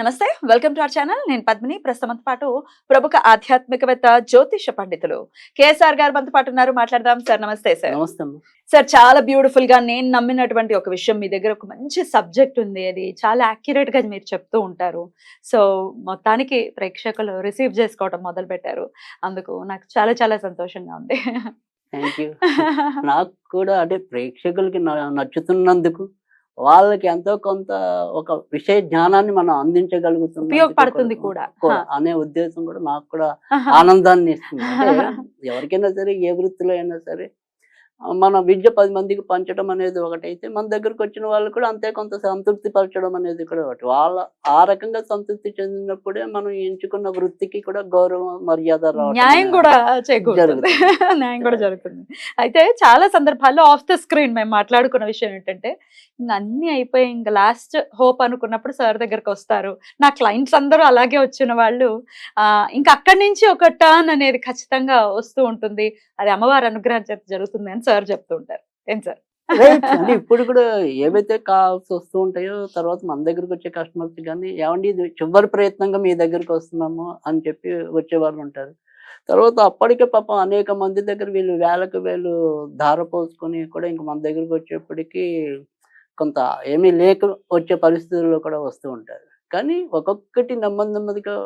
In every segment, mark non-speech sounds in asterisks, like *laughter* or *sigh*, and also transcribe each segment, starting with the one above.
నమస్తే welcome to our channel. నేను పద్మిని. ప్రస్తుతంతో పాటు ప్రముఖ ఆధ్యాత్మికవేత్త జ్యోతిష పండితులు కేఎస్ఆర్ గారు మనతో పాటు ఉన్నారు. మాట్లాడదాం. సార్ నమస్తే సార్. నమస్తే సార్ చాలా బ్యూటిఫుల్గా నేను నమ్మినటువంటి ఒక విషయం మీ దగ్గర ఒక మంచి సబ్జెక్ట్ ఉంది. అది చాలా యాక్యురేట్గా మీరు చెప్తూ ఉంటారు. సో మొత్తానికి ప్రేక్షకులు రిసీవ్ చేసుకోవడం మొదలు పెట్టారు అందుకు నాకు చాలా చాలా సంతోషంగా ఉంది. థ్యాంక్ యూ నాకు కూడా అంటే ప్రేక్షకులకి నచ్చుతున్నందుకు వాళ్ళకి ఎంతో కొంత ఒక విషయ జ్ఞానాన్ని మనం అందించగలుగుతున్నాం ఉపయోగపడుతుంది కూడా. అనే ఉద్దేశం కూడా నాకు కూడా *laughs* ఆనందాన్ని ఇస్తుంది *laughs* ఎవరికైనా సరే ఏ వృత్తిలో అయినా సరే మన విద్య పది మందికి పంచడం అనేది ఒకటైతే మన దగ్గరకు వచ్చిన వాళ్ళు కూడా అంతే కొంత సంతృప్తి పరచడం అనేది కూడా ఒకటి. వాళ్ళ ఆ రకంగా సంతృప్తి చెందినప్పుడే మనం ఎంచుకున్న వృత్తికి కూడా గౌరవం మర్యాద న్యాయం కూడా చేకూరుతుంది. న్యాయం కూడా జరుగుతుంది. అయితే చాలా సందర్భాల్లో ఆఫ్ ద స్క్రీన్ మేము మాట్లాడుకున్న విషయం ఏంటంటే ఇంక అన్ని అయిపోయి ఇంకా లాస్ట్ హోప్ అనుకున్నప్పుడు సార్ దగ్గరకు వస్తారు. నా క్లయింట్స్ అందరూ అలాగే వచ్చిన వాళ్ళు ఆ, ఇంకా అక్కడి నుంచి ఒక టర్న్ అనేది ఖచ్చితంగా వస్తూ ఉంటుంది. అది అమ్మవారి అనుగ్రహం చేత జరుగుతుంది అని సార్ చెప్తుంటారు. ఏం సార్? అంటే ఇప్పుడు కూడా ఏవైతే కాల్స్ వస్తూ ఉంటాయో తర్వాత మన దగ్గరకు వచ్చే కస్టమర్స్ కానీ ఏమండి ఇది చివరి ప్రయత్నంగా మీ దగ్గరకు వస్తున్నాము అని చెప్పి వచ్చేవాళ్ళు ఉంటారు. తర్వాత అప్పటికే పాపం అనేక మంది దగ్గర వీళ్ళు వేలకు వేలు ధార పోసుకొని కూడా ఇంక మన దగ్గరకు వచ్చేప్పటికీ కొంత ఏమీ లేక వచ్చే పరిస్థితుల్లో కూడా వస్తూ ఉంటారు. కానీ ఒక్కొక్కటి నెమ్మది నెమ్మదిగా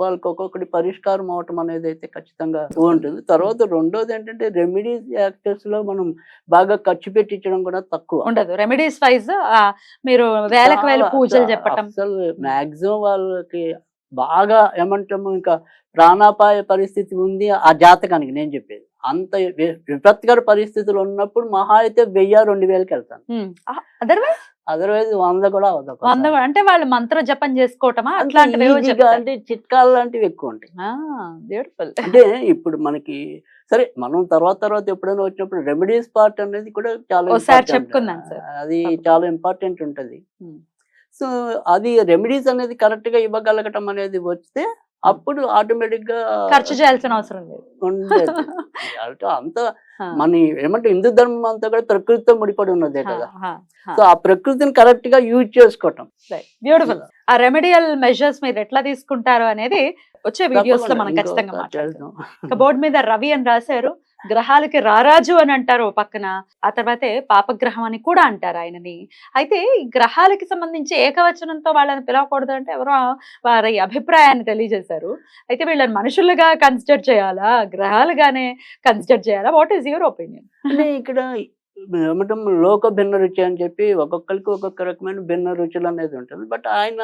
వాళ్ళకి ఒక్కొక్కటి పరిష్కారం అవటం అనేది అయితే ఖచ్చితంగా ఉంటుంది తర్వాత రెండోది ఏంటంటే రెమెడీస్ యాక్టర్స్లో మనం బాగా ఖర్చు పెట్టించడం కూడా తక్కువ. ఉండదు. రెమెడీస్ వైజ్ మీరు వేలకు వేల పూజలు చెప్పటం. అసలు మాక్సిమం వాళ్ళకి బాగా ఏమంటాము ఇంకా ప్రాణాపాయ పరిస్థితి ఉంది ఆ జాతకానికి నేను చెప్పేది. అంత విపత్కర పరిస్థితులు ఉన్నప్పుడు మహా అయితే వెయ్యి రెండు వేలకి వెళ్తాను. అదర్వైజ్ అదర్వైజ్ వంద కూడా అవదు ఒక్కోసారి. వంద అంటే వాళ్ళు మంత్ర జపం చేసుకోవటమా అట్లాంటివి అంటే చిట్కాలు లాంటివి ఎక్కువ ఉంటాయి బ్యూటిఫుల్ అంటే ఇప్పుడు మనకి సరే మనం తర్వాత తర్వాత ఎప్పుడైనా వచ్చినప్పుడు రెమెడీస్ పార్ట్ అనేది కూడా చాలా. చెప్పుకుందాం సార్. అది. చాలా ఇంపార్టెంట్ ఉంటది. సో అది రెమెడీస్ అనేది కరెక్ట్గా ఇవ్వగలగటం అనేది వస్తే అప్పుడు ఆటోమేటిక్గా ఖర్చు చేయాల్సిన అవసరం లేదు. *laughs* అంత మన ఏమంటే హిందూ ధర్మం అంతా కూడా ప్రకృతితో ముడిపడి ఉన్నదే కదా. సో ఆ ప్రకృతిని కరెక్ట్గా యూజ్ చేసుకోవటం. బ్యూటిఫుల్ ఆ రెమెడియల్ మెజర్స్ మీరు ఎట్లా తీసుకుంటారు అనేది వచ్చే వీడియోస్లో మనం ఖచ్చితంగా మాట్లాడతాం. బోర్డు మీద రవి అని రాశారు. గ్రహాలకి రారాజు అని అంటారు ఓ పక్కన ఆ తర్వాతే పాపగ్రహం అని కూడా అంటారు ఆయనని. అయితే ఈ గ్రహాలకి సంబంధించి ఏకవచనంతో వాళ్ళని పిలవకూడదు అంటే ఎవరో వారి అభిప్రాయాన్ని తెలియజేశారు. అయితే వీళ్ళని మనుషులుగా కన్సిడర్ చేయాలా? గ్రహాలుగానే కన్సిడర్ చేయాలా? What is your opinion? ఇక్కడ ఏమంటాం లోక భిన్న రుచి అని చెప్పి ఒక్కొక్కరికి ఒక్కొక్క రకమైన భిన్న రుచులు అనేది ఉంటుంది. బట్ ఆయన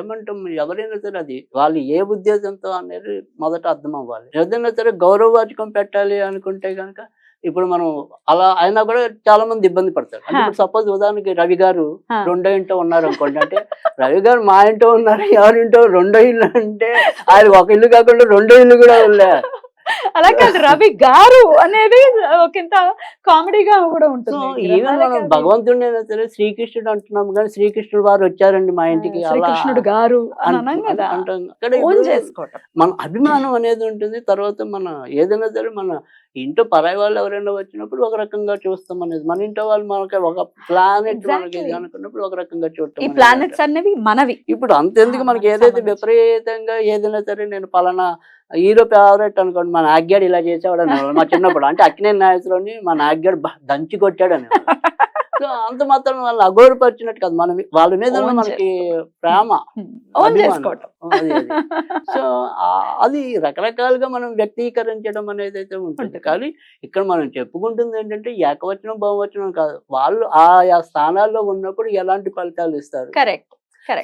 ఏమంటాం ఎవరైనా సరే అది వాళ్ళు ఏ ఉద్దేశంతో అనేది మొదట అర్థం అవ్వాలి. ఏదైనా సరే గౌరవవాచకం పెట్టాలి అనుకుంటే కనుక ఇప్పుడు మనం అలా అయినా కూడా చాలా మంది ఇబ్బంది పడతారు. అంటే ఇప్పుడు సపోజ్ ఉదాహరణకి రవి గారు రెండో ఇంట్లో ఉన్నారు అనుకోండి. అంటే రవి గారు మా ఇంట్లో ఉన్నారు ఎవరింటో రెండో ఇల్లు అంటే ఆయన ఒక ఇల్లు కాకుండా రెండో ఇల్లు కూడా ఉన్నా అలా కాదు రవి గారు అనేది ఒకంత కామెడీగా కూడా ఉంటుంది. భగవంతుడిని అయినా సరే శ్రీకృష్ణుడు అంటున్నాం కానీ శ్రీకృష్ణుడు వారు వచ్చారండి మా ఇంటికి అలా శ్రీకృష్ణుడు గారు మన అభిమానం అనేది ఉంటుంది తర్వాత మన ఏదైనా సరే మన ఇంట్లో పరాయి వాళ్ళు ఎవరైనా వచ్చినప్పుడు ఒక రకంగా చూస్తాం అనేది. మన ఇంట్లో వాళ్ళు మనకి ఒక ప్లానెట్ మనకి. అనుకున్నప్పుడు ఒక రకంగా చూడటం ఈ ప్లానెట్స్ అనేవి మనవి. ఇప్పుడు అంతెందుకు మనకి ఏదైతే. విపరీతంగా ఏదైనా సరే నేను పలానా హీరో ఫేవరెట్ అనుకోండి మా నాగ్గాడు ఇలా చేసేవాడు అనేవాళ్ళు మా చిన్నప్పుడు. అంటే అక్కినే నాయకులోని మా నాగ్గాడు దంచి కొట్టాడు అని. సో అంత మాత్రం వాళ్ళు అగౌరపరిచినట్టు కాదు. మన వాళ్ళ మీద మనకి ప్రేమ. సో అది రకరకాలుగా మనం వ్యక్తీకరించడం అనేది అయితే ఉంటుంది. కానీ ఇక్కడ మనం చెప్పుకుంటుంది ఏంటంటే ఏకవచనం బహువచనం కాదు. వాళ్ళు ఆయా స్థానాల్లో ఉన్నప్పుడు ఎలాంటి ఫలితాలు ఇస్తారు? కరెక్ట్.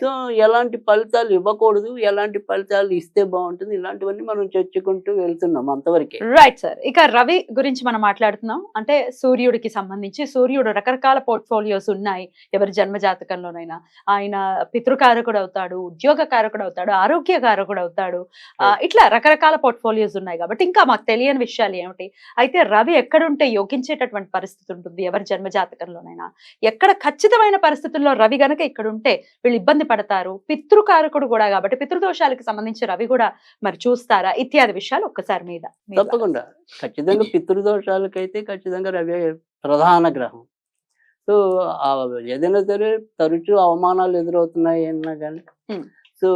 సో ఎలాంటి ఫలితాలు ఇవ్వకూడదు ఎలాంటి ఫలితాలు ఇస్తే బాగుంటుంది ఇలాంటివన్నీ మనం చర్చకుంటూ వెళ్తున్నాం అంతవరకే. Right sir. ఇక రవి గురించి మనం మాట్లాడుతున్నాం. అంటే సూర్యుడికి సంబంధించి సూర్యుడు రకరకాల పోర్ట్ఫోలియోస్ ఉన్నాయి. ఎవరి జన్మ జాతకంలోనైనా. ఆయన పితృకారకుడు అవుతాడు ఉద్యోగ కారకుడు అవుతాడు. ఆరోగ్య కారకుడు అవుతాడు. ఇట్లా రకరకాల పోర్ట్ఫోలియోస్ ఉన్నాయి కాబట్టి ఇంకా మాకు తెలియని విషయాలు ఏమిటి? అయితే రవి ఎక్కడుంటే యోగించేటటువంటి పరిస్థితి ఉంటుంది ఎవరి జన్మ జాతకంలోనైనా. ఎక్కడ ఖచ్చితమైన పరిస్థితుల్లో రవి గనక ఇక్కడ ఉంటే వీళ్ళు ఇబ్బంది పడతారు పితృకారకుడు కూడా కాబట్టి పితృదోషాలకు సంబంధించి రవి కూడా మరి చూస్తారా ఇత్యాది విషయాలు ఒక్కసారి మీద. తప్పకుండా ఖచ్చితంగా పితృదోషాలకైతే ఖచ్చితంగా రవి ప్రధాన గ్రహం సో ఏదైనా సరే తరచూ అవమానాలు ఎదురవుతున్నాయి అన్నా కానీ. సో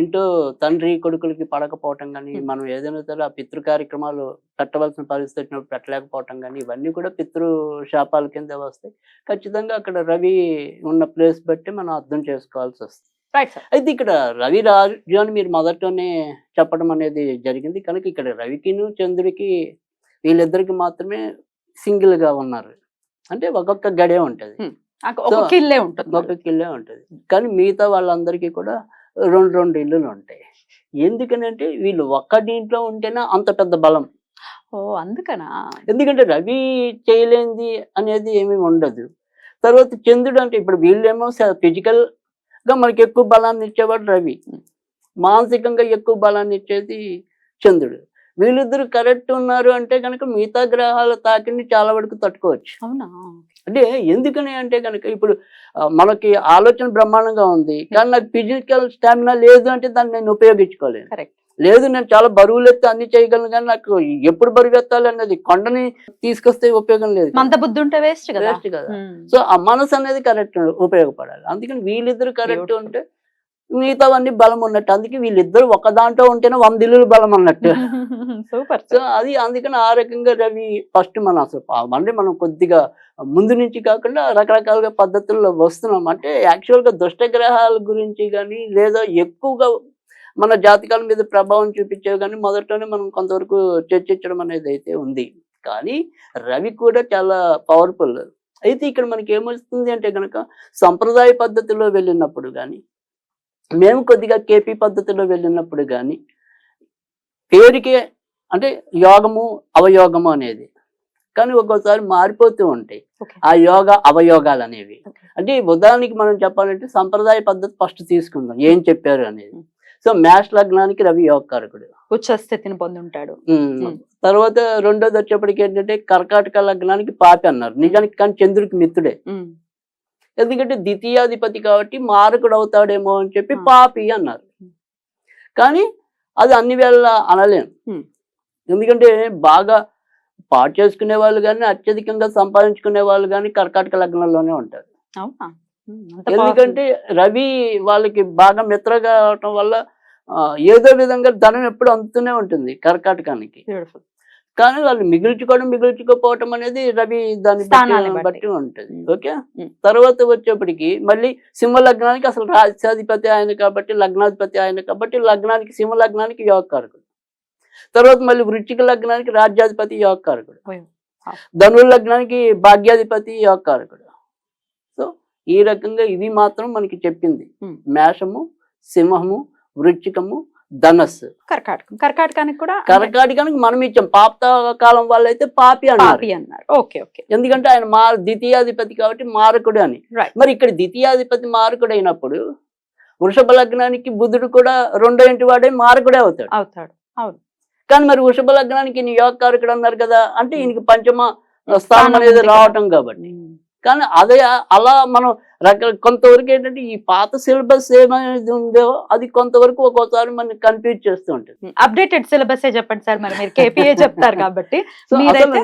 ఇంట్లో తండ్రి కొడుకులకి పడకపోవటం కానీ. మనం ఏదైనా సరే ఆ పితృ కార్యక్రమాలు పెట్టవలసిన పరిస్థితి వచ్చినప్పుడు పెట్టలేకపోవటం కానీ ఇవన్నీ కూడా పితృ శాపాల కింద వస్తాయి. ఖచ్చితంగా అక్కడ రవి ఉన్న ప్లేస్ బట్టి మనం అర్థం చేసుకోవాల్సి వస్తుంది. అయితే ఇక్కడ రవి రాజు అని మీరు మొదట్లోనే చెప్పడం అనేది జరిగింది. కనుక ఇక్కడ రవికిను చంద్రుడికి వీళ్ళిద్దరికి మాత్రమే సింగిల్గా ఉన్నారు. అంటే ఒక్కొక్క గడే ఉంటది. ఒక్కొక్క ఇల్లే ఉంటుంది. ఉంటది. కానీ మిగతా వాళ్ళందరికీ కూడా రెండు రెండు ఇల్లులు ఉంటాయి ఎందుకనంటే వీళ్ళు ఒక్క దీంట్లో ఉంటేనే అంత పెద్ద బలం. ఓ అందుకనా? ఎందుకంటే రవి చేయలేంది అనేది ఏమీ ఉండదు. తర్వాత చంద్రుడు అంటే ఇప్పుడు వీళ్ళేమో ఫిజికల్గా మనకి ఎక్కువ బలాన్ని ఇచ్చేవాడు రవి మానసికంగా ఎక్కువ బలాన్ని ఇచ్చేది చంద్రుడు. వీళ్ళిద్దరు కరెక్ట్ ఉన్నారు అంటే కనుక మిగతా గ్రహాల తాకిడిని చాలా వరకు తట్టుకోవచ్చు. అవునా? అంటే ఎందుకని అంటే కనుక ఇప్పుడు మనకి ఆలోచన బ్రహ్మాండంగా ఉంది. కానీ నాకు ఫిజికల్ స్టామినా లేదు అంటే దాన్ని నేను ఉపయోగించుకోలేను. కరెక్ట్. లేదు నేను చాలా బరువులు ఎత్తి అన్ని చేయగలను కానీ నాకు ఎప్పుడు బరువు ఎత్తాలి అన్నది కొండని తీసుకొస్తే ఉపయోగం లేదు మంద బుద్ధి ఉంటే వేస్ట్ కదా. Waste కదా. సో ఆ మనసు అనేది కరెక్ట్ ఉపయోగపడాలి. అందుకని వీళ్ళిద్దరు కరెక్ట్. ఉంటే మిగతావన్నీ బలం ఉన్నట్టు. అందుకే వీళ్ళిద్దరు ఒక దాంట్లో ఉంటేనే వంద ఇల్లులు బలం అన్నట్టు. *laughs* సూపర్ సో అది అందుకని ఆ రకంగా రవి ఫస్ట్ మనం అసలు అంటే మనం కొద్దిగా ముందు నుంచి కాకుండా రకరకాలుగా పద్ధతుల్లో వస్తున్నాం. అంటే యాక్చువల్గా దుష్ట గ్రహాల గురించి కానీ లేదా ఎక్కువగా మన జాతకాల మీద ప్రభావం చూపించేవి కానీ మొదట్లోనే మనం కొంతవరకు చర్చించడం అనేది అయితే ఉంది. కానీ రవి కూడా చాలా పవర్ఫుల్ అయితే ఇక్కడ మనకి ఏమొస్తుంది అంటే కనుక సంప్రదాయ పద్ధతిలో వెళ్ళినప్పుడు కానీ మేము కొద్దిగా కేపీ పద్ధతిలో వెళ్ళినప్పుడు కానీ పేరుకే అంటే యోగము అవయోగము అనేది కానీ ఒక్కోసారి మారిపోతూ ఉంటాయి. ఆ యోగ అవయోగాలు అనేవి. అంటే ఉదాహరణకి మనం చెప్పాలంటే సంప్రదాయ పద్ధతి ఫస్ట్ తీసుకుందాం ఏం చెప్పారు అనేది. సో మ్యాథ్స్ లగ్నానికి రవి యోగకారకుడు ఉచ్చ స్థితిని పొంది ఉంటాడు ఉమ్. Hmm. తర్వాత రెండోది వచ్చేప్పటికి ఏంటంటే కర్కాటక లగ్నానికి పాపి అన్నారు నిజానికి కానీ చంద్రుడికి మిత్రుడే. ఎందుకంటే ద్వితీయాధిపతి కాబట్టి మారకుడు అవుతాడేమో అని చెప్పి. పాపి అన్నారు. కానీ అది అన్ని వేళ అనలేం. Hmm. ఎందుకంటే బాగా పాటు చేసుకునే వాళ్ళు కానీ అత్యధికంగా సంపాదించుకునే వాళ్ళు కానీ కర్కాటక లగ్నంలోనే ఉంటారు. ఎందుకంటే రవి వాళ్ళకి బాగా మిత్రగా అవటం వల్ల ఏదో విధంగా ధనం ఎప్పుడు అందుతూనే ఉంటుంది కర్కాటకానికి. బ్యూటిఫుల్ కానీ వాళ్ళు మిగిల్చుకోవడం మిగిల్చుకోపోవటం అనేది రవి దాన్ని బట్టి- ఉంటుంది. ఓకే. తర్వాత వచ్చేప్పటికి మళ్ళీ సింహ లగ్నానికి అసలు రాజ్యాధిపతి ఆయన కాబట్టి లగ్నాధిపతి ఆయన కాబట్టి లగ్నానికి సింహ లగ్నానికి యోగకారకుడు తర్వాత మళ్ళీ వృచ్చిక లగ్నానికి రాజ్యాధిపతి యోగకారకుడు. ధనుర్ లగ్నానికి భాగ్యాధిపతి యోగకారకుడు సో ఈ రకంగా ఇది మాత్రం మనకి చెప్పింది. మేషము సింహము వృచ్చికము ధనస్సు. కర్కాటకం. కర్కాటకానికి కూడా కర్కాటకానికి మనం ఇచ్చాం. పాపత కాలం వాళ్ళైతే పాపి అన్నారు. పాపి అన్నారు. Okay okay. ఎందుకంటే ఆయన మా ద్వితీయాధిపతి కాబట్టి మారకుడు అని. మరి ఇక్కడ ద్వితీయాధిపతి మారకుడు అయినప్పుడు వృషభ లగ్నానికి బుధుడు కూడా రెండో ఇంటి వాడే మారకుడే అవుతాడు. అవుతాడు. కానీ మరి వృషభ లగ్నానికి ఈయన యోగకారకుడు అన్నారు కదా అంటే ఈయనకి పంచమ స్థానం అనేది. రావటం కాబట్టి. ఉమ్. కానీ అదే అలా మనం రక కొంతవరకు ఏంటంటే ఈ పాత సిలబస్ ఏమైనా ఉందో అది కొంతవరకు ఒక్కోసారి మనం కన్ఫ్యూజ్ చేస్తూ ఉంటుంది అప్డేటెడ్ సిలబస్ చెప్పండి సార్ మరి? మీరు కేపీఏ *laughs* చెప్తారు కాబట్టి.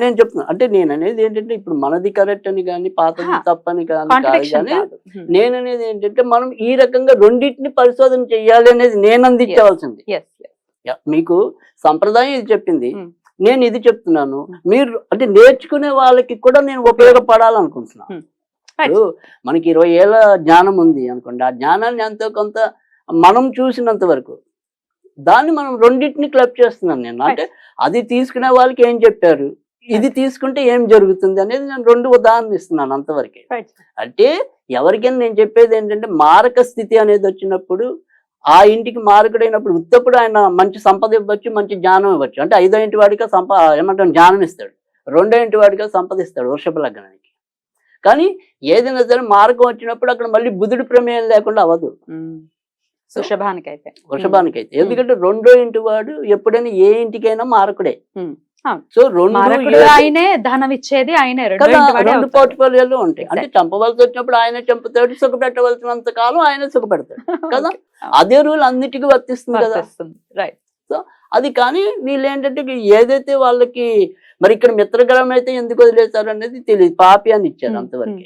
నేను చెప్తున్నా అంటే నేను అనేది ఏంటంటే ఇప్పుడు మనది కరెక్ట్ అని కానీ పాతది. తప్పని కానీ. నేను అనేది ఏంటంటే మనం ఈ రకంగా రెండింటిని పరిశోధన చెయ్యాలి అనేది నేను అందించవలసింది. మీకు సంప్రదాయం ఇది చెప్పింది. నేను ఇది చెప్తున్నాను. మీరు అంటే నేర్చుకునే వాళ్ళకి కూడా నేను ఉపయోగపడాలనుకుంటున్నాను. ఇప్పుడు మనకి ఇరవై ఏళ్ళ జ్ఞానం ఉంది అనుకోండి. ఆ జ్ఞానాన్ని ఎంతో కొంత మనం చూసినంత వరకు దాన్ని మనం రెండింటిని క్లబ్ చేస్తున్నాను నేను. అంటే అది తీసుకునే వాళ్ళకి ఏం చెప్పారు? ఇది తీసుకుంటే ఏం జరుగుతుంది అనేది నేను రెండు ఉదాహరణ ఇస్తున్నాను అంతవరకే. అంటే ఎవరికైనా నేను చెప్పేది ఏంటంటే మారక స్థితి అనేది వచ్చినప్పుడు ఆ ఇంటికి మారకుడైనప్పుడు ఉత్తప్పుడు ఆయన మంచి సంపద ఇవ్వచ్చు మంచి జ్ఞానం ఇవ్వచ్చు. అంటే ఐదో ఇంటి వాడిగా సంప ఏమంటాం జ్ఞానం ఇస్తాడు రెండో ఇంటి వాడిగా సంపదిస్తాడు వృషభ లగ్నానికి. కానీ ఏదైనా సరే మారకం వచ్చినప్పుడు అక్కడ మళ్ళీ బుధుడి ప్రమేయం లేకుండా అవ్వదు. సో వృషభానికి అయితే వృషభానికి అయితే ఎందుకంటే రెండో ఇంటి వాడు ఎప్పుడైనా ఏ ఇంటికైనా మారకుడే. సో రెండు ఆయనే ధనం ఇచ్చేది ఆయనే రెండో. పోర్ట్ఫోలియోలు ఉంటాయి. అంటే చంపవలసి వచ్చినప్పుడు ఆయన చంపుతాడు సుఖపెట్టవలసినంత కాలం ఆయన సుఖపెడతాడు. *laughs* కదా. అదే రూల్ అన్నిటికీ వర్తిస్తుంది కదా. రైట్ అది కానీ వీళ్ళు ఏంటంటే ఏదైతే వాళ్ళకి మరి ఇక్కడ మిత్రగ్రహం అయితే ఎందుకు వదిలేశారు అనేది తెలియదు. పాపి అని ఇచ్చారు అంతవరకు.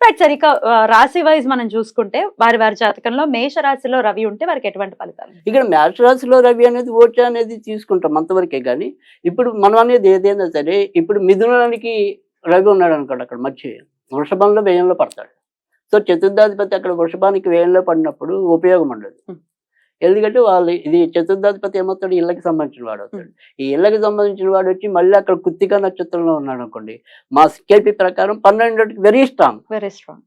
రైట్ సార్ ఇక రాశి వైజ్ మనం చూసుకుంటే వారి వారి జాతకంలో మేష రాశిలో రవి ఉంటే వారికి ఎటువంటి ఫలితాలు ఇక్కడ మేష రాశిలో రవి అనేది ఓచ అనేది తీసుకుంటాం అంతవరకే కానీ ఇప్పుడు మనం అనేది ఏదైనా సరే ఇప్పుడు మిథునానికి రవి ఉన్నాడు అనుకోండి అక్కడ మధ్య వృషభంలో వ్యయంలో పడతాడు. సో చతుర్థాధిపతి అక్కడ వృషభానికి వ్యయంలో పడినప్పుడు ఉపయోగం ఉండదు. Hmm. ఎందుకంటే వాళ్ళు ఇది చతుర్థాధిపతి ఏమవుతాడు ఇళ్ళకి సంబంధించిన వాడు అవుతాడు ఈ ఇళ్ళకి సంబంధించిన వాడు వచ్చి మళ్ళీ అక్కడ కుత్తిక నక్షత్రంలో ఉన్నాడు అనుకోండి మా సికేపీ ప్రకారం పన్నెండు వెరీ స్ట్రాంగ్ వెరీ స్ట్రాంగ్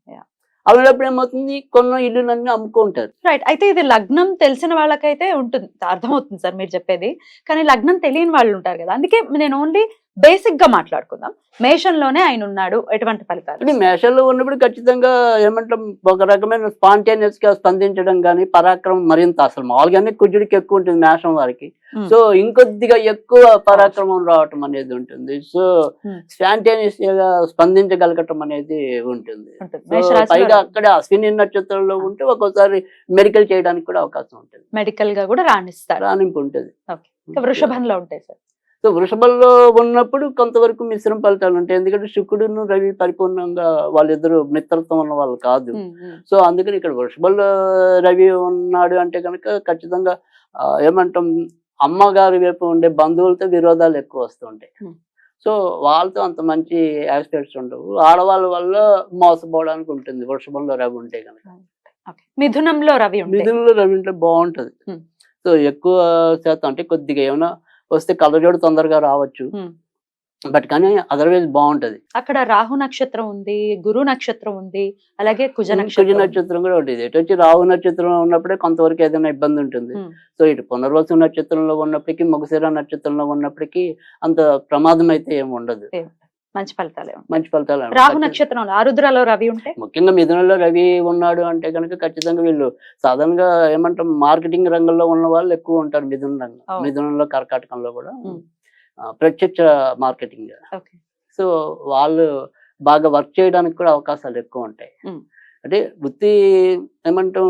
అలాంటప్పుడు ఏమవుతుంది? కొన్న ఇల్లులన్నీ అమ్ముకుంటారు. రైట్ అయితే ఇది లగ్నం తెలిసిన వాళ్ళకైతే ఉంటుంది. అర్థమవుతుంది సార్ మీరు చెప్పేది. కానీ లగ్నం తెలియని వాళ్ళు ఉంటారు కదా. అందుకే నేను ఓన్లీ బేసిక్గా మాట్లాడుకుందాం. మేషంలోనే ఆయన ఉన్నాడు. ఎటువంటి ఫలితాలు? మేషంలో ఉన్నప్పుడు ఖచ్చితంగా ఏమంటాం ఒక రకమైన స్పాంటేనియస్గా స్పందించడం కానీ పరాక్రమం మరింత అసలు మామూలుగానే కుజుడికి ఎక్కువ ఉంటుంది మేషం వారికి. Hmm. సో ఇంకొద్దిగా ఎక్కువ పరాక్రమం రావటం అనేది ఉంటుంది. So Hmm. స్పాంటేనియస్గా స్పందించగలగటం అనేది ఉంటుంది. పైగా అక్కడ అశ్విని నక్షత్రంలో ఉంటే ఒక్కోసారి మెడికల్ చేయడానికి కూడా అవకాశం ఉంటుంది. మెడికల్గా కూడా రాణిస్తారు. రాణింపు ఉంటుంది. వృషభంలో ఉంటాయి సార్ సో వృషభంలో ఉన్నప్పుడు కొంతవరకు మిశ్రమ ఫలితాలు ఉంటాయి. ఎందుకంటే శుక్రుడును రవి పరిపూర్ణంగా వాళ్ళిద్దరు మిత్రత్వం ఉన్న వాళ్ళు కాదు. సో అందుకని ఇక్కడ వృషభంలో రవి ఉన్నాడు అంటే కనుక ఖచ్చితంగా ఏమంటాం అమ్మగారి వైపు ఉండే బంధువులతో విరోధాలు ఎక్కువ వస్తుంటాయి. సో వాళ్ళతో అంత మంచి ఆస్పెక్ట్స్ ఉండవు. ఆడవాళ్ళ వల్ల మోసపోవడానికి ఉంటుంది. వృషభంలో రవి ఉంటే కనుక. మిథునంలో రవి మిథునంలో రవి ఉంటే బాగుంటది. సో ఎక్కువ శాతం అంటే కొద్దిగా ఏమైనా వస్తే కళ్ళజోడు తొందరగా రావచ్చు. బట్ కానీ అదర్వైజ్ బాగుంటది. అక్కడ రాహు నక్షత్రం ఉంది గురు నక్షత్రం ఉంది అలాగే కుజ కుజ నక్షత్రం కూడా ఉంటుంది ఇటు వచ్చి రాహు నక్షత్రం ఉన్నప్పుడే కొంతవరకు ఏదైనా ఇబ్బంది ఉంటుంది. సో ఇటు పునర్వసు నక్షత్రంలో ఉన్నప్పటికీ మొగశిర నక్షత్రంలో ఉన్నప్పటికీ అంత ప్రమాదం అయితే ఏమి ఉండదు. మంచి ఫలితాలే. మంచి ఫలితాలు రాహు నక్షత్రంలో ఆరుద్రలో రవి ఉంటే? ముఖ్యంగా మిథునంలో రవి ఉన్నాడు అంటే కనుక ఖచ్చితంగా వీళ్ళు సాధారణంగా ఏమంటాం మార్కెటింగ్ రంగంలో ఉన్న వాళ్ళు ఎక్కువ ఉంటారు మిథున రంగం. మిథునంలో కర్కాటకంలో కూడా. ప్రత్యక్ష మార్కెటింగ్. సో వాళ్ళు బాగా వర్క్ చేయడానికి కూడా అవకాశాలు ఎక్కువ ఉంటాయి. అంటే వృత్తి ఏమంటాం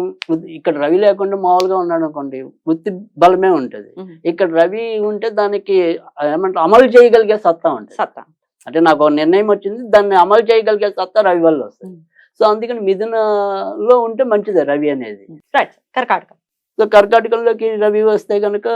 ఇక్కడ రవి లేకుండా మామూలుగా ఉన్నాడు అనుకోండి వృత్తి బలమే ఉంటుంది. ఇక్కడ రవి ఉంటే దానికి ఏమంటాం అమలు చేయగలిగే సత్తా ఉంటుంది. సత్తా. అంటే నాకు ఒక నిర్ణయం వచ్చింది దాన్ని అమలు చేయగలిగే సత్తా రవి వల్ల వస్తుంది. సో అందుకని మిథునలో ఉంటే మంచిదే రవి అనేది. కర్కాటకం. సో కర్కాటకంలోకి రవి వస్తే కనుక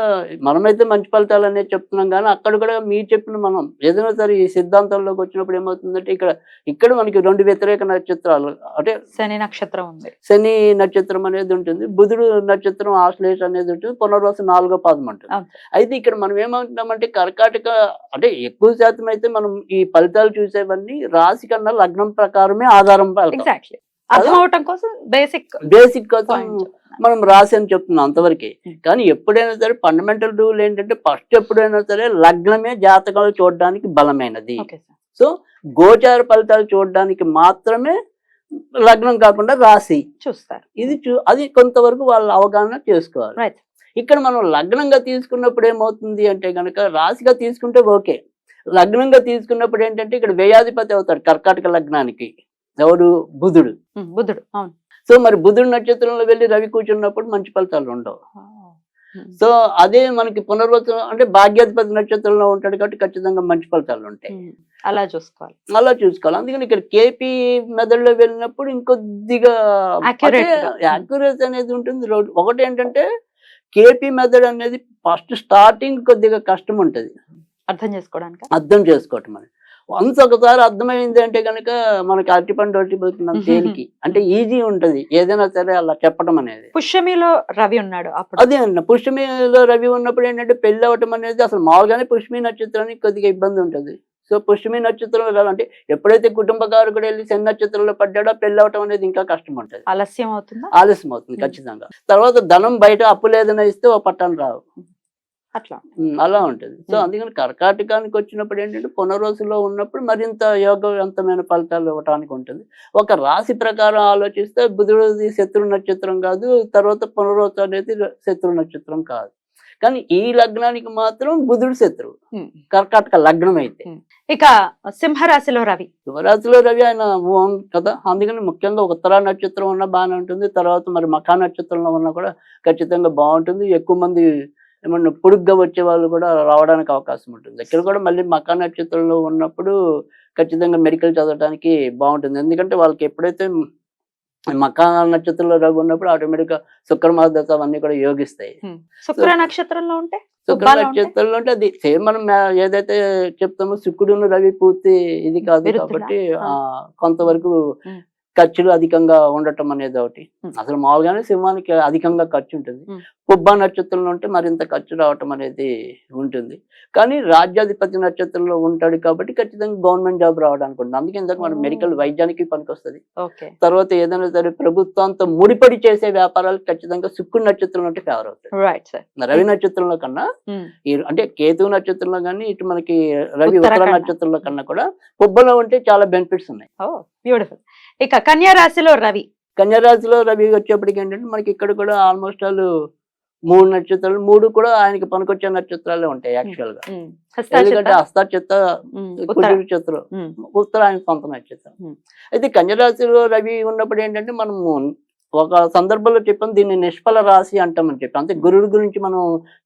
మనమైతే మంచి ఫలితాలు అనేది చెప్తున్నాం. కానీ అక్కడ కూడా మీరు చెప్పిన మనం ఏదైనా సరే ఈ సిద్ధాంతంలోకి వచ్చినప్పుడు ఏమవుతుందంటే ఇక్కడ ఇక్కడ మనకి రెండు వ్యతిరేక నక్షత్రాలు అంటే శని నక్షత్రం ఉంది. శని నక్షత్రం అనేది ఉంటుంది బుధుడు నక్షత్రం ఆశ్లేష అనేది ఉంటుంది పునర్వసు నాలుగో పాదం ఉంటుంది అవును. అయితే ఇక్కడ మనం ఏమంటున్నామంటే కర్కాటక అంటే ఎక్కువ శాతం అయితే మనం ఈ ఫలితాలు చూసేవన్నీ రాశి కన్నా లగ్నం ప్రకారమే ఆధారం ఎగ్జాక్ట్లీ అర్థం అవటం కోసం బేసిక్ బేసిక్ కోసం మనం రాసి అని చెప్తున్నాం అంతవరకే. కానీ ఎప్పుడైనా సరే ఫండమెంటల్ రూల్ ఏంటంటే ఫస్ట్ ఎప్పుడైనా సరే లగ్నమే జాతకాలు చూడడానికి బలమైనది. సో గోచార ఫలితాలు చూడడానికి మాత్రమే లగ్నం కాకుండా రాశి చూస్తారు. ఇది చూ అది కొంతవరకు వాళ్ళ అవగాహన చేసుకోవాలి. ఇక్కడ మనం లగ్నంగా తీసుకున్నప్పుడు ఏమవుతుంది అంటే కనుక రాశిగా తీసుకుంటే ఓకే. లగ్నంగా తీసుకున్నప్పుడు ఏంటంటే ఇక్కడ వ్యయాధిపతి అవుతాడు కర్కాటక లగ్నానికి. ఎవరు బుధుడు. అవును. సో మరి బుధుడు నక్షత్రంలో వెళ్ళి రవి కూర్చున్నప్పుడు మంచి ఫలితాలు ఉండవు. సో అదే మనకి పునర్వసం అంటే భాగ్యాధిపతి నక్షత్రంలో ఉంటాడు కాబట్టి ఖచ్చితంగా మంచి ఫలితాలు ఉంటాయి. అలా చూసుకోవాలి. అలా చూసుకోవాలి. అందుకని ఇక్కడ కేపీ మెథడ్లో వెళ్ళినప్పుడు ఇంకొద్దిగా. యాక్యురేట్ అనేది ఉంటుంది. ఒకటి ఏంటంటే కేపీ మెథడ్ అనేది ఫస్ట్ స్టార్టింగ్ కొద్దిగా కష్టం ఉంటుంది. అర్థం చేసుకోవడానికి? అర్థం చేసుకోవటం అని వన్స్ ఒకసారి అర్థమైంది అంటే కనుక మనకి అరటిపండు ఒకటి పోతున్నాం తేలికి అంటే ఈజీ ఉంటది. ఏదైనా సరే అలా చెప్పడం అనేది. పుష్యమిలో రవి ఉన్నాడు అదే అన్న పుష్యమిలో రవి ఉన్నప్పుడు ఏంటంటే పెళ్ళి అవ్వటం అనేది అసలు మామూలుగానే పుష్మి నక్షత్రానికి కొద్దిగా ఇబ్బంది ఉంటుంది. సో పుష్యమి నక్షత్రంలో రవి అంటే ఎప్పుడైతే కుటుంబ కారకుడు వెళ్ళి శని నక్షత్రంలో పడ్డాడో పెళ్ళి అవటం అనేది ఇంకా కష్టం ఉంటుంది. ఆలస్యం అవుతుందా? ఆలస్యం అవుతుంది. ఖచ్చితంగా. తర్వాత ధనం బయట అప్పు లేదని ఇస్తే ఓ పట్టాలు రావు. అట్లా. అలా ఉంటుంది. సో. అందుకని కర్కాటకానికి వచ్చినప్పుడు ఏంటంటే పునరోసులో ఉన్నప్పుడు మరింత యోగవంతమైన ఫలితాలు ఇవ్వటానికి ఉంటుంది. ఒక రాశి ప్రకారం ఆలోచిస్తే బుధుడిది శత్రు నక్షత్రం కాదు తర్వాత పునరోసు అనేది శత్రు నక్షత్రం కాదు. కానీ ఈ లగ్నానికి మాత్రం బుధుడు శత్రువు. కర్కాటక లగ్నం అయితే. ఇక సింహరాశిలో రవి. శివరాత్రిలో రవి ఆయన కదా? అందుకని ముఖ్యంగా ఉత్తరా నక్షత్రం ఉన్న బాగానే ఉంటుంది. తర్వాత మరి మఖా నక్షత్రంలో ఉన్నా కూడా ఖచ్చితంగా బాగుంటుంది. ఎక్కువ మంది ఏమన్నా పొడుగ్గా వచ్చే వాళ్ళు కూడా రావడానికి అవకాశం ఉంటుంది ఇక్కడ కూడా మళ్ళీ మఖా నక్షత్రంలో ఉన్నప్పుడు ఖచ్చితంగా మెడికల్ చదవడానికి బాగుంటుంది ఎందుకంటే వాళ్ళకి ఎప్పుడైతే మఖా నక్షత్రంలో రవి ఉన్నప్పుడు ఆటోమేటిక్గా శుక్రమాదత అవన్నీ కూడా యోగిస్తాయి శుక్ర నక్షత్రంలో ఉంటే శుక్ర ఉంటే? నక్షత్రంలో అంటే అది సేమ్ మనం ఏదైతే చెప్తామో శుక్రుడును రవి పూర్తి ఇది కాదు? కాబట్టి కొంతవరకు. ఖర్చులు అధికంగా ఉండటం అనేది ఒకటి. అసలు మామూలుగానే సింహానికి అధికంగా ఖర్చు ఉంటుంది. పుబ్బా నక్షత్రంలో ఉంటే మరింత ఖర్చు రావటం అనేది ఉంటుంది. కానీ రాజ్యాధిపతి నక్షత్రంలో ఉంటాడు కాబట్టి ఖచ్చితంగా గవర్నమెంట్ జాబ్ రావడానికి ఉంటుంది. అందుకే ఇందాక మనం. మెడికల్ వైద్యానికి పనికొస్తుంది. తర్వాత ఏదైనా సరే ప్రభుత్వంతో ముడిపడి చేసే వ్యాపారాలు ఖచ్చితంగా శుక్రుడు నక్షత్రంలో ఉంటే ఫేవర్ సార్ రవి నక్షత్రంలో కన్నా అంటే కేతు నక్షత్రంలో కానీ ఇటు మనకి రవి ఉత్తర. నక్షత్రంలో కన్నా కూడా పుబ్బలో ఉంటే చాలా బెనిఫిట్స్ ఉన్నాయి. బ్యూటిఫుల్ ఇక కన్యా రాశిలో రవి. కన్యరాశిలో రవి వచ్చేప్పటికి ఏంటంటే మనకి ఇక్కడ కూడా ఆల్మోస్ట్ వాళ్ళు మూడు నక్షత్రాలు మూడు కూడా ఆయనకి పనికొచ్చే నక్షత్రాలే ఉంటాయి యాక్చువల్గా. ఎందుకంటే హస్తాచిత్త? ఉత్తర. ఉత్తర ఆయన సొంత నక్షత్రం. అయితే కన్యరాశిలో రవి ఉన్నప్పుడు ఏంటంటే మనము ఒక సందర్భంలో చెప్పాం దీన్ని నిష్ఫల రాశి అంటామని చెప్పి. అంటే గురుడు గురించి మనం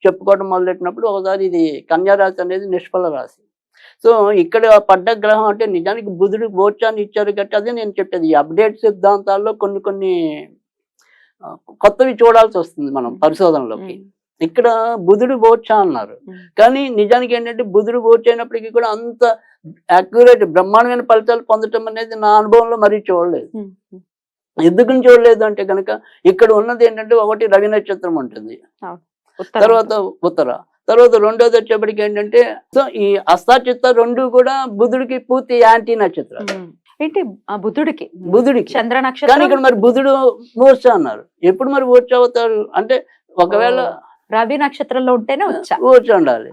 చెప్పుకోవడం మొదలెట్టినప్పుడు ఒకసారి ఇది కన్యా రాశి అనేది నిష్ఫల రాశి. సో ఇక్కడ పడ్డ గ్రహం అంటే నిజానికి బుధుడు గోచాన్ని ఇచ్చారు కాబట్టి అదే నేను చెప్పేది ఈ అప్డేట్ సిద్ధాంతాల్లో కొన్ని కొన్ని కొత్తవి చూడాల్సి వస్తుంది మనం పరిశోధనలోకి. ఇక్కడ బుధుడు బోర్చా అన్నారు. కానీ నిజానికి ఏంటంటే బుధుడు బోర్చ అయినప్పటికీ కూడా అంత అక్యురేట్ బ్రహ్మాండమైన ఫలితాలు పొందటం అనేది నా అనుభవంలో మరీ చూడలేదు. ఎందుకు చూడలేదు అంటే కనుక ఇక్కడ ఉన్నది ఏంటంటే ఒకటి రవి నక్షత్రం ఉంటుంది. తర్వాత ఉత్తర తర్వాత రెండోది వచ్చేప్పటికి ఏంటంటే సో ఈ అస్తాచిత్త రెండు కూడా బుధుడికి పూర్తి యాంటీ నక్షత్రాలు. ఏంటి? ఆ బుద్ధుడికి బుధుడికి. చంద్ర కానీ నక్షత్రం. ఇక్కడ మరి బుధుడు మూర్చ అన్నారు. ఎప్పుడు మరి మూర్చ అవుతారు? అంటే ఒకవేళ రవి నక్షత్రంలో ఉంటేనే మూర్చ ఉండాలి.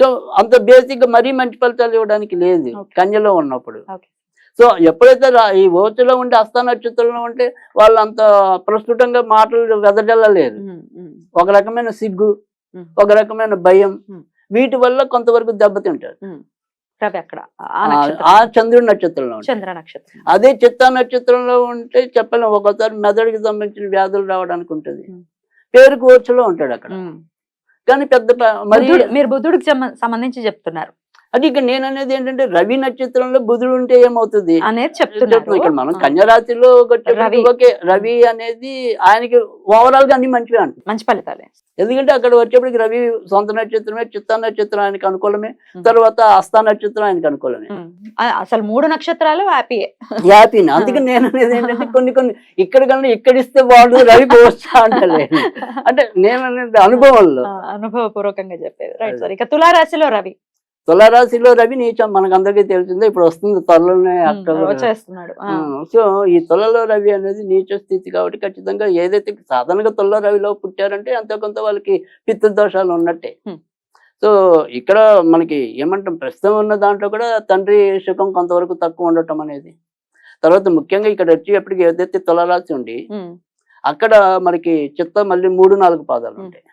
సో అంత బేసిక్గా మరీ మంచి ఫలితాలు ఇవ్వడానికి లేదు. కన్యలో ఉన్నప్పుడు. సో ఎప్పుడైతే ఈ ఓచలో ఉంటే అస్థా నక్షత్రంలో ఉంటే వాళ్ళు అంత ప్రస్ఫుటంగా మాటలు వెదజల్లలేరు ఒక రకమైన సిగ్గు. ఒక రకమైన భయం. వీటి వల్ల కొంతవరకు దెబ్బతింటారు. రవి అక్కడ ఆ చంద్రుడి నక్షత్రంలో ఉంటారు. చంద్ర నక్షత్రం. అదే చిత్తా నక్షత్రంలో ఉంటే చెప్పలేం. ఒక్కోసారి మెదడుకి సంబంధించిన వ్యాధులు రావడానికి ఉంటుంది. పేరుకు ఓచలో ఉంటాడు అక్కడ. కానీ పెద్ద మరి బుద్ధుడు- మీరు బుద్ధుడికి సంబ- సంబంధించి చెప్తున్నారు. అది ఇక నేను అనేది ఏంటంటే రవి నక్షత్రంలో బుధుడు ఉంటే ఏమవుతుంది? అనేది చెప్తున్నా చెప్తున్నారు ఇక్కడ మనం కన్యరాశిలో వచ్చేప్పటికి రవి. ఓకే రవి అనేది ఆయనకి ఓవరాల్గా అన్ని మంచివే అంటుంది మంచి ఫలితాలే. ఎందుకంటే అక్కడ వచ్చేప్పటికి రవి సొంత నక్షత్రమే చిత్తా నక్షత్రం ఆయనకి అనుకూలమే. తర్వాత హస్త నక్షత్రం ఆయనకి అనుకూలమే. అసలు మూడు నక్షత్రాలు హ్యాపీయే హ్యాపీని అందుకే నేను అనేది ఏంటంటే కొన్ని కొన్ని ఇక్కడ కన్నా ఇక్కడ ఇస్తే బాగుంటుంది రవి పోవచ్చా అంటలేదు అంటే నేను అనేది అనుభవంలో. అనుభవపూర్వకంగా చెప్పేది. రైట్. సార్ ఇక తులారాశిలో రవి. తులారాశిలో రవి నీచం మనకు అందరికీ తెలిసిందే ఇప్పుడు వస్తుంది త్వరలోనే అక్టోబర్. ఆ, ఉమ్, సో ఈ తులలో రవి అనేది నీచ స్థితి కాబట్టి ఖచ్చితంగా ఏదైతే సాధారణంగా తుల రవిలో పుట్టారంటే అంత కొంత వాళ్ళకి పితృదోషాలు ఉన్నట్టే. Hmm. సో ఇక్కడ మనకి ఏమంటాం ప్రస్తుతం ఉన్న దాంట్లో కూడా తండ్రి సుఖం కొంతవరకు తక్కువ ఉండటం అనేది. తర్వాత ముఖ్యంగా ఇక్కడ వచ్చేప్పటికి ఏదైతే తులరాశి ఉండి అక్కడ మనకి చిత్త మళ్ళీ మూడు నాలుగు పాదాలు. ఉంటాయి.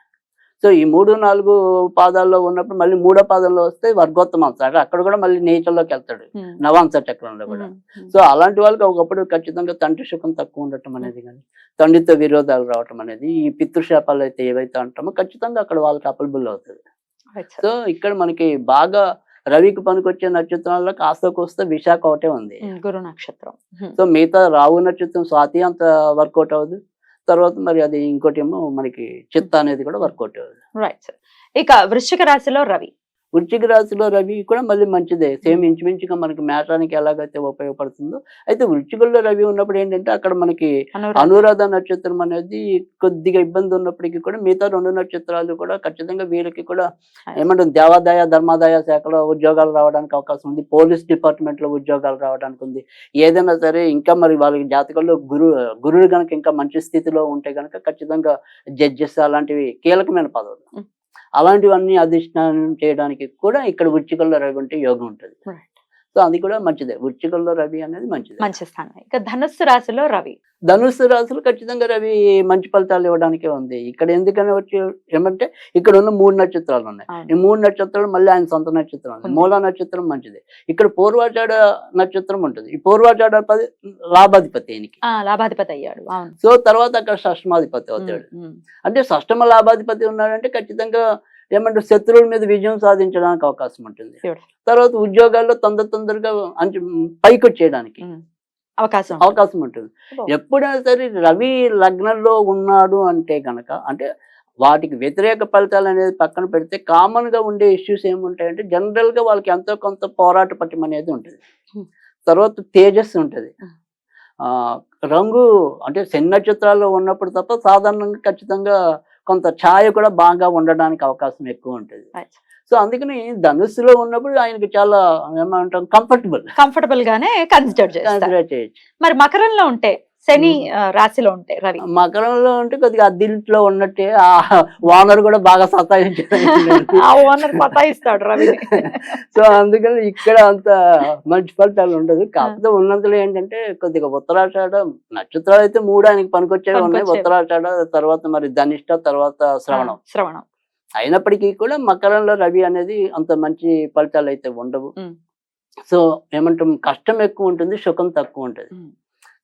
సో ఈ మూడు నాలుగు పాదాల్లో ఉన్నప్పుడు మళ్ళీ మూడో పాదంలో వస్తే వర్గోత్తమ అంశాడు అక్కడ కూడా మళ్ళీ నేచర్లోకి వెళ్తాడు. ఉమ్, నవాంశ చక్రంలో కూడా. ఉమ్, ఉమ్. సో అలాంటి వాళ్ళకి ఒకప్పుడు ఖచ్చితంగా తండ్రి సుఖం తక్కువ ఉండటం అనేది కానీ తండ్రితో విరోధాలు రావటం అనేది ఈ పితృశాపాలు అయితే ఏవైతే అంటామో ఖచ్చితంగా అక్కడ వాళ్ళకి అపలబుల్ అవుతుంది. సో ఇక్కడ మనకి బాగా రవికి పనికొచ్చే నక్షత్రాల్లో కాస్త కోస్త విశాఖ ఒకటే ఉంది. గురు నక్షత్రం. సో మిగతా రావు నక్షత్రం స్వాతి అంత వర్కౌట్ అవ్వదు. తర్వాత మరి అది ఇంకోటి ఏమో మనకి చిత్త అనేది కూడా వర్కౌట్ రైట్ సార్ ఇక వృశ్చిక రాశిలో రవి. వృశ్చిక రాశిలో రవి కూడా మళ్ళీ మంచిదే. సేమ్ ఇంచుమించుగా మనకి మేషానికి ఎలాగైతే ఉపయోగపడుతుందో అయితే వృశ్చికంలో రవి ఉన్నప్పుడు ఏంటంటే అక్కడ మనకి అనురాధ. నక్షత్రం అనేది కొద్దిగా ఇబ్బంది ఉన్నప్పటికీ కూడా మిగతా రెండు నక్షత్రాలు కూడా ఖచ్చితంగా వీళ్ళకి కూడా ఏమంటారు దేవాదాయ ధర్మాదాయ శాఖలో ఉద్యోగాలు రావడానికి అవకాశం ఉంది. పోలీస్ డిపార్ట్మెంట్లో ఉద్యోగాలు రావడానికి ఉంది. ఏదైనా సరే ఇంకా మరి వాళ్ళకి జాతకంలో గురు గురుడు కనుక ఇంకా మంచి స్థితిలో ఉంటే కనుక ఖచ్చితంగా జడ్జెస్ అలాంటివి కీలకమైన పదవులు. అలాంటివన్నీ అధిష్టానం చేయడానికి కూడా ఇక్కడ వృచ్చికల్లో రవి యోగం ఉంటుంది. సో అది కూడా మంచిదే. వృచ్చికల్లో రవి అనేది మంచిదే. మంచి స్థానం. ఇక ధనుస్సు రాశిలో రవి. ధనుస్సు రాశులు ఖచ్చితంగా రవి మంచి ఫలితాలు ఇవ్వడానికే ఉంది. ఇక్కడ ఎందుకని వచ్చి ఏమంటే ఇక్కడ ఉన్న మూడు నక్షత్రాలు ఉన్నాయి. ఈ. మూడు నక్షత్రాలు మళ్ళీ ఆయన సొంత నక్షత్రం. మూల నక్షత్రం మంచిది. ఇక్కడ పూర్వాచాడ నక్షత్రం ఉంటుంది. ఈ పూర్వాచాడ పది లాభాధిపతి ఈయనకి. ఆ, లాభాధిపతి అయ్యాడు. సో తర్వాత అక్కడ షష్టమాధిపతి అవుతాడు. అంటే షష్టమ లాభాధిపతి ఉన్నాడంటే ఖచ్చితంగా ఏమంటే శత్రువుల మీద విజయం సాధించడానికి అవకాశం ఉంటుంది. తర్వాత ఉద్యోగాల్లో తొందర తొందరగా అంచు పైకి వచ్చేయడానికి. అవకాశం. అవకాశం ఉంటుంది. ఎప్పుడైనా సరే రవి లగ్నంలో ఉన్నాడు అంటే గనక అంటే వాటికి వ్యతిరేక ఫలితాలు అనేది పక్కన పెడితే కామన్గా ఉండే ఇష్యూస్ ఏముంటాయంటే జనరల్గా వాళ్ళకి ఎంతో కొంత పోరాట పట్టిం అనేది ఉంటుంది. తర్వాత తేజస్సు ఉంటుంది. ఆ రంగు అంటే శని నక్షత్రాల్లో ఉన్నప్పుడు తప్ప సాధారణంగా ఖచ్చితంగా కొంత ఛాయ కూడా బాగా ఉండడానికి అవకాశం ఎక్కువ ఉంటుంది. సో అందుకని ధనుస్సులో ఉన్నప్పుడు ఆయనకి చాలా ఏమంటాం కంఫర్టబుల్ కంఫర్టబుల్ గానే కన్సిడర్ కన్సిడర్ చేయొచ్చు. మరి మకరంలో ఉంటే శని రాశిలో ఉంటే రవి. మకరంలో ఉంటే కొద్దిగా అద్దింట్లో ఉన్నట్టే ఆ ఓనర్ కూడా బాగా సతాయించాడు ఆ ఓనర్ పతాయిస్తాడు రవిని *laughs* సో అందుకని ఇక్కడ అంత మంచి ఫలితాలు ఉండదు. కాకపోతే ఉన్నంతలో ఏంటంటే కొద్దిగా ఉత్తరాషాఢ నక్షత్రాలు అయితే మూడు ఆయనకి పనికొచ్చేవి ఉన్నాయి. ఉత్తరాషాఢ తర్వాత మరి ధనిష్ట తర్వాత శ్రవణం. శ్రవణం. అయినప్పటికీ కూడా మకరంలో రవి అనేది అంత మంచి ఫలితాలు అయితే ఉండవు. సో ఏమంటాం కష్టం ఎక్కువ ఉంటుంది సుఖం తక్కువ ఉంటుంది.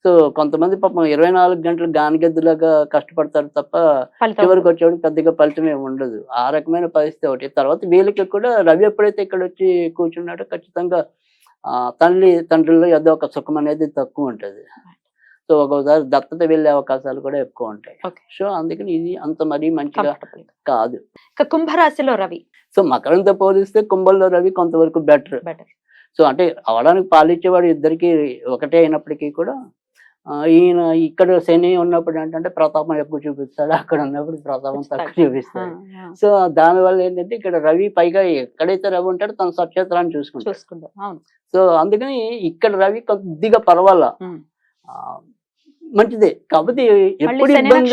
సో కొంతమంది పాపం ఇరవై నాలుగు గంటలు గానిగద్దులాగా కష్టపడతారు తప్ప చివరికి వచ్చేవాడికి పెద్దగా ఫలితం ఏమి ఉండదు. ఆ రకమైన పరిస్థితి ఒకటి. తర్వాత వీళ్ళకి కూడా రవి ఎప్పుడైతే ఇక్కడ వచ్చి కూర్చున్నాడో ఖచ్చితంగా ఆ తల్లి తండ్రుల్లో ఏదో ఒక సుఖం అనేది తక్కువ ఉంటుంది. సో ఒక్కోసారి దత్తత వెళ్ళే అవకాశాలు కూడా ఎక్కువ ఉంటాయి. సో అందుకని ఇది అంత మరీ మంచిగా కాదు. ఇక కుంభరాశిలో రవి. సో మకరంతో పోలిస్తే కుంభంలో రవి కొంతవరకు బెటర్. బెటర్. సో అంటే అవడానికి పాలిచ్చేవాడు ఇద్దరికి ఒకటే అయినప్పటికీ కూడా ఈయన ఇక్కడ శని ఉన్నప్పుడు ఏంటంటే ప్రతాపం ఎక్కువ చూపిస్తాడు అక్కడ ఉన్నప్పుడు ప్రతాపం తక్కువ చూపిస్తాడు. సో దానివల్ల ఏంటంటే ఇక్కడ రవి పైగా ఎక్కడైతే రవి ఉంటాడో తన సక్షేత్రాన్ని చూసుకుంటాడు. సో అందుకని ఇక్కడ రవి కొద్దిగా పర్వాలా? మంచిదే. మళ్ళీ ఎప్పుడు ఇబ్బంది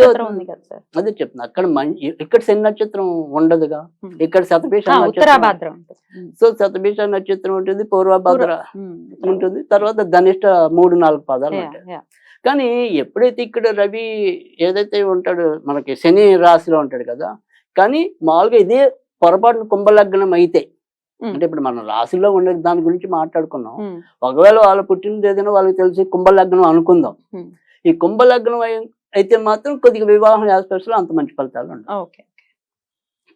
అదే చెప్తున్నా అక్కడ మంచి ఇక్కడ శని నక్షత్రం ఉండదుగా. ఇక్కడ శతభీష నక్షత్రం. సో శతభీష నక్షత్రం ఉంటుంది పూర్వభద్ర. ఉంటుంది తర్వాత ధనిష్ట మూడు నాలుగు పదాలు ఉంటాయి. కానీ ఎప్పుడైతే ఇక్కడ రవి ఏదైతే ఉంటాడో మనకి శని రాశిలో ఉంటాడు కదా కానీ మామూలుగా ఇదే పొరపాటున కుంభలగ్నం అయితే. అంటే ఇప్పుడు మనం రాశిలో ఉండే దాని గురించి మాట్లాడుకున్నాం. ఒకవేళ వాళ్ళ పుట్టినది ఏదైనా వాళ్ళకి తెలిసి కుంభలగ్నం అనుకుందాం. ఈ కుంభలగ్నం అయి- అయితే మాత్రం కొద్దిగా వివాహం లో అంత మంచి ఫలితాలు ఉంటాయి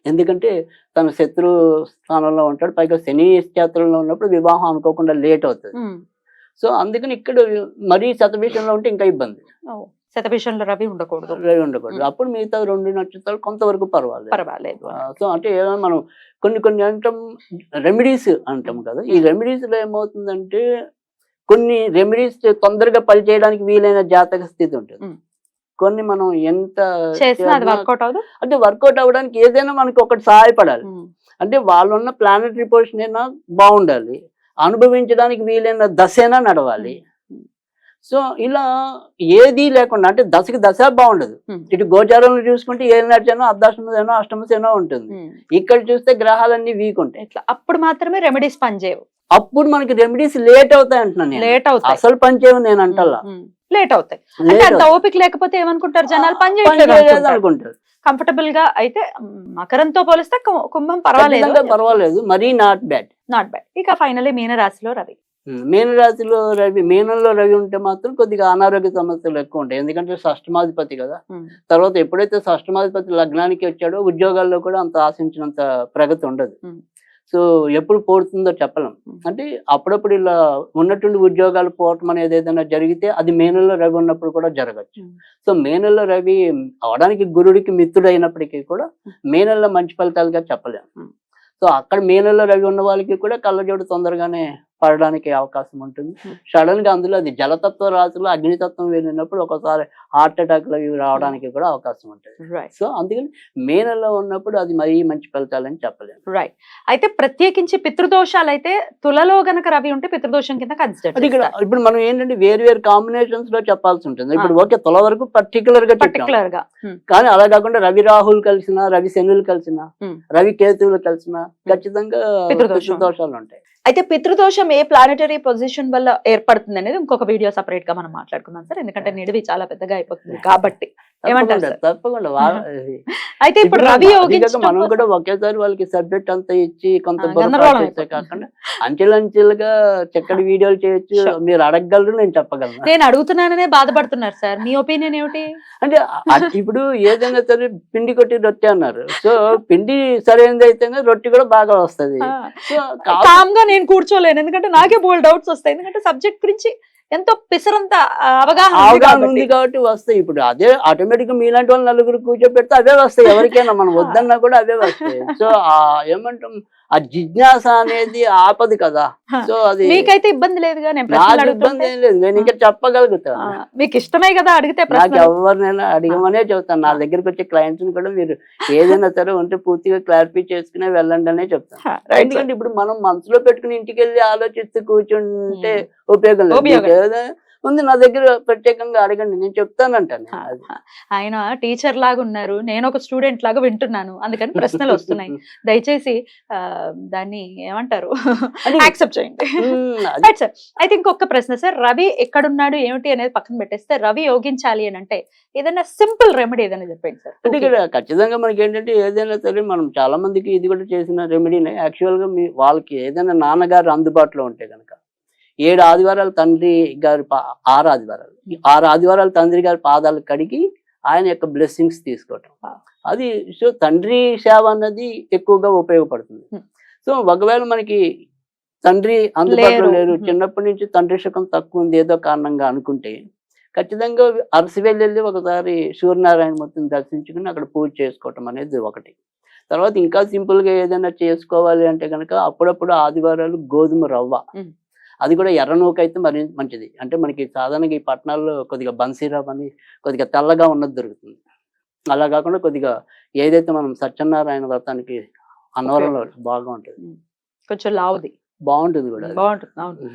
ఎందుకంటే తన శత్రు స్థానంలో ఉంటాడు పైగా శని క్షేత్రంలో ఉన్నప్పుడు వివాహం అనుకోకుండా లేట్ అవుతుంది. సో అందుకని ఇక్కడ మరీ శతభిషంలో ఉంటే ఇంకా ఇబ్బంది. శతభిషంలో రవి ఉండకూడదు. రవి ఉండకూడదు. అప్పుడు మిగతా రెండు నక్షత్రాలు కొంతవరకు పర్వాలేదు. పర్వాలేదు. సో అంటే ఏమైనా మనం కొన్ని కొన్ని అంటాం రెమెడీస్ అంటాం కదా. ఈ రెమెడీస్లో ఏమవుతుందంటే కొన్ని రెమెడీస్ తొందరగా పని చేయడానికి వీలైన జాతక స్థితి ఉంటుంది. కొన్ని మనం ఎంత అంటే వర్కౌట్ అవ్వడానికి ఏదైనా మనకి ఒకటి సహాయపడాలి. అంటే వాళ్ళున్న ప్లానటరీ పొజిషన్ అయినా బాగుండాలి. అనుభవించడానికి వీలైన దశైనా నడవాలి. సో ఇలా ఏది లేకుండా అంటే దశకి దశ బాగుండదు. ఇటు గోచారంలో చూసుకుంటే ఏ నడిచానో అర్ధాష్టమసేనో అష్టమసేనో ఉంటుంది. ఇక్కడ చూస్తే గ్రహాలన్నీ వీక్ ఉంటాయి ఇట్లా అప్పుడు మాత్రమే రెమెడీస్ పనిచేయవు. అప్పుడు మనకి రెమెడీస్ లేట్ అవుతాయి అంటున్నాను నేను. లేట్ అవుతాయి. అసలు పనిచేయవు నేను అంటల్లా. లేట్ అవుతాయి. అంటే అంత. ఓపిక లేకపోతే ఏమనుకుంటారు? జనాలు పని చేయలేదు అనుకుంటారు. కంఫర్టబుల్గా అయితే మకరంతో పోలిస్తే కుంభం పర్వాలేదు. పర్వాలేదు. మరీ నాట్ బ్యాడ్. నాట్ బ్యాడ్ ఇక ఫైనలీ మీన రాశిలో రవి మీన రాశిలో రవి మీనంలో రవి ఉంటే మాత్రం కొద్దిగా అనారోగ్య సమస్యలు ఎక్కువ ఉంటాయి ఎందుకంటే షష్టమాధిపతి కదా. తర్వాత ఎప్పుడైతే షష్టమాధిపతి లగ్నానికి వచ్చాడో ఉద్యోగాల్లో కూడా అంత ఆశించినంత ప్రగతి ఉండదు. సో ఎప్పుడు పోతుందో చెప్పలేం. అంటే అప్పుడప్పుడు ఇలా ఉన్నటువంటి ఉద్యోగాలు పోవటం అనేది ఏదైనా జరిగితే అది మేనల్లో రవి ఉన్నప్పుడు కూడా జరగచ్చు. సో మేనల్లో రవి అవడానికి గురుడికి మిత్రుడు అయినప్పటికీ కూడా మేనల్లో మంచి ఫలితాలుగా చెప్పలేం ఉమ్. సో అక్కడ మే నెలలో రవి ఉన్న వాళ్ళకి కూడా కళ్ళజోడు తొందరగానే పడడానికి అవకాశం ఉంటుంది. Hmm. సడన్గా అందులో అది జలతత్వ రాశిలో అగ్నితత్వం వెళ్ళినప్పుడు ఒకసారి హార్ట్ అటాక్లు అవి రావడానికి కూడా అవకాశం ఉంటుంది. సో అందుకని మే నెలలో ఉన్నప్పుడు అది మరీ మంచి ఫలితాలని చెప్పలేము. రైట్ అయితే ప్రత్యేకించి పితృదోషాలు అయితే తులలో గనక రవి ఉంటే పితృదోషం కింద అది ఇక్కడ కన్సిడర్ ఇప్పుడు మనం ఏంటంటే వేరు వేరు కాంబినేషన్స్లో చెప్పాల్సి ఉంటుంది. ఇప్పుడు ఓకే తుల వరకు పర్టికులర్గా పర్టికులర్గా కానీ అలా కాకుండా రవి రాహుల్ కలిసిన రవి శనులు కలిసిన Hmm. రవి కేతువులు కలిసిన ఖచ్చితంగా. దోషాలు ఉంటాయి. అయితే పితృదోషం ఏ ప్లానటరీ పొజిషన్ వల్ల ఏర్పడుతుంది అనేది ఇంకొక వీడియో సపరేట్గా మనం మాట్లాడుకుందాం సార్. ఎందుకంటే నిడివి చాలా పెద్దగా అయిపోతుంది కాబట్టి. ఏమంటారు తప్పకుండా. అయితే ఇప్పుడు రవి మనం కూడా ఒకేసారి వాళ్ళకి సబ్జెక్ట్ అంతా ఇచ్చి కొంత. కాకుండా అంచెలంచెలుగా చక్కటి వీడియోలు చేయొచ్చు. మీరు అడగగలరు నేను చెప్పగలను. నేను అడుగుతున్నాననే బాధపడుతున్నారు సార్. మీ ఒపీనియన్ ఏమిటి? అంటే ఇప్పుడు ఏదైనా సరే పిండి కొట్టి రొట్టె అన్నారు. సో పిండి సరైనది అయితే రొట్టె కూడా బాగా వస్తది. కామ్గా నేను కూర్చోలేను. ఎందుకంటే నాకే బోల్ డౌట్స్ వస్తాయి. ఎందుకంటే సబ్జెక్ట్ గురించి ఎంతో పిసరంత అవగాహన ఉంది అవగాహన కాబట్టి. ఉంది కాబట్టి వస్తాయి. ఇప్పుడు అదే ఆటోమేటిక్ మీలాంటి వాళ్ళు నలుగురు కూర్చోబెడితే అవే వస్తాయి. ఎవరికైనా మనం *laughs* వద్దన్నా కూడా అవే వస్తాయి. సో ఆ ఏమంటాం ఆ జిజ్ఞాస అనేది ఆపదు కదా. సో అది మీకైతే ఇబ్బంది నాకు ఇబ్బంది ఏం లేదు. నేను ఇంకా చెప్పగలుగుతాను ఆ, మీకు ఇష్టమే కదా అడిగితే నాకు ఎవరినైనా అడిగమనే చెప్తాను నా దగ్గరికి వచ్చే క్లయింట్స్ని కూడా మీరు ఏదైనా సరే ఉంటే పూర్తిగా క్లారిఫై చేసుకునే వెళ్ళండి అనే చెప్తాను ఎందుకంటే ఇప్పుడు మనం మనసులో పెట్టుకుని ఇంటికి వెళ్ళి ఆలోచిస్తూ కూర్చుంటే ఉపయోగం లేదు. ఉంది నా దగ్గర ప్రత్యేకంగా అడగండి నేను చెప్తానంటాను. ఆ. ఆయన టీచర్ లాగా ఉన్నారు నేను ఒక స్టూడెంట్ లాగా వింటున్నాను అందుకని ప్రశ్నలు వస్తున్నాయి. *laughs* దయచేసి దాన్ని ఏమంటారు? యాక్సెప్ట్ చేయండి. *laughs* సార్ అయితే ఇంకొక ప్రశ్న సార్ రవి ఎక్కడున్నాడు ఏమిటి అనేది పక్కన పెట్టేస్తే రవి యోగించాలి అని అంటే ఏదైనా సింపుల్ రెమెడీ ఏదైనా చెప్పండి సార్ అంటే ఇక్కడ ఖచ్చితంగా మనకి ఏంటంటే ఏదైనా సరే మనం చాలా మందికి ఇది కూడా చేసిన రెమెడీనే యాక్చువల్గా మీ వాళ్ళకి ఏదైనా నాన్నగారు అందుబాటులో ఉంటే కనుక ఏడు ఆదివారాలు తండ్రి గారి పా- ఆరు ఆదివారాలు ఆరు ఆదివారాలు తండ్రి గారి పాదాలు కడిగి ఆయన యొక్క బ్లెస్సింగ్స్ తీసుకోవటం. అది సో తండ్రి సేవ అన్నది ఎక్కువగా ఉపయోగపడుతుంది. సో ఒకవేళ మనకి తండ్రి అందుబాటులో లేరు. చిన్నప్పటి నుంచి తండ్రి సుఖం తక్కువ ఉంది ఏదో కారణంగా అనుకుంటే ఖచ్చితంగా అరసివెల్లి వెళ్ళి ఒకసారి సూర్యనారాయణ మూర్తిని దర్శించుకుని అక్కడ పూజ చేసుకోవటం అనేది ఒకటి తర్వాత ఇంకా సింపుల్గా ఏదైనా చేసుకోవాలి అంటే కనుక అప్పుడప్పుడు ఆదివారాలు గోధుమ రవ్వ. అది కూడా ఎర్ర నూక అయితే మరి మంచిది. అంటే మనకి సాధారణంగా ఈ పట్టణాల్లో కొద్దిగా బన్సీ రవ్వ అని కొద్దిగా తెల్లగా ఉన్నది దొరుకుతుంది. అలా కాకుండా కొద్దిగా ఏదైతే మనం సత్యనారాయణ వ్రతానికి అన్నవరంలో బాగా ఉంటుంది. కొంచెం లావుది. బాగుంటుంది కూడా. బాగుంటుంది.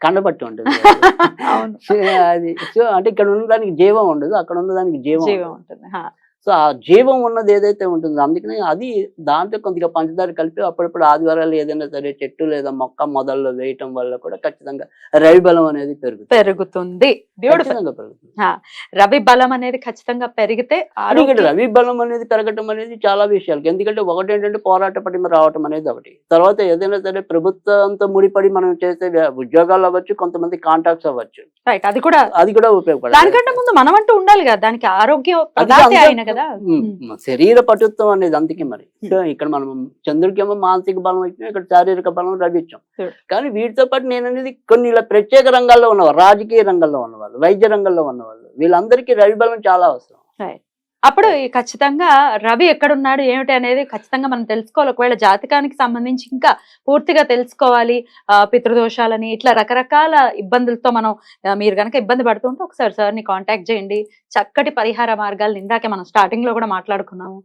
కండపట్టి ఉంటుంది. *laughs* *laughs* అది. సో అంటే ఇక్కడ ఉన్న దానికి జీవం ఉండదు. అక్కడ ఉన్న దానికి జీవం జీవం ఉంటుంది. సో ఆ జీవం ఉన్నది ఏదైతే ఉంటుందో అందుకనే అది దాంట్లో కొద్దిగా పంచదార కలిపి అప్పుడప్పుడు ఆదివారాలు ఏదైనా సరే చెట్టు లేదా మొక్క మొదల్లో వేయటం వల్ల కూడా ఖచ్చితంగా రవి బలం అనేది పెరుగుతుంది. పెరుగుతుంది. బ్యూటిఫుల్ పెరుగుతుంది. రవి బలం అనేది ఖచ్చితంగా పెరిగితే రవి బలం అనేది పెరగటం అనేది చాలా విషయాలు ఎందుకంటే ఒకటి ఏంటంటే పోరాట పటిమ రావటం అనేది ఒకటి. తర్వాత ఏదైనా సరే ప్రభుత్వంతో ముడిపడి మనం చేసే ఉద్యోగాలు అవ్వచ్చు కొంతమంది కాంటాక్ట్స్ అవ్వచ్చు. రైట్ అది కూడా అది కూడా ఉపయోగపడాలి. దానికంటే ముందు మనం అంటూ ఉండాలి కదా దానికి ఆరోగ్యం కదా. శరీర పటుత్వం అనేది అందుకే మరి. సో ఇక్కడ మనం చంద్రుడికి ఏమో మానసిక బలం ఇచ్చాం ఇక్కడ శారీరక బలం రవిచ్చాం Sure. కానీ వీటితో పాటు నేను అనేది కొన్ని ఇలా ప్రత్యేక రంగాల్లో ఉన్నవారు రాజకీయ రంగంలో ఉన్నవాళ్ళు వైద్య రంగంలో ఉన్నవాళ్ళు. వీళ్ళందరికీ రవి బలం చాలా అవసరం. అప్పుడు ఖచ్చితంగా రవి ఎక్కడున్నాడు ఏమిటి అనేది ఖచ్చితంగా మనం తెలుసుకోవాలి. ఒకవేళ జాతకానికి సంబంధించి ఇంకా పూర్తిగా తెలుసుకోవాలి పితృదోషాలని ఇట్లా రకరకాల ఇబ్బందులతో మనం మీరు కనుక ఇబ్బంది పడుతుంటే ఒకసారి సార్ని కాంటాక్ట్ చేయండి. చక్కటి పరిహార మార్గాలు ఇందాకే మనం స్టార్టింగ్లో కూడా మాట్లాడుకున్నాము.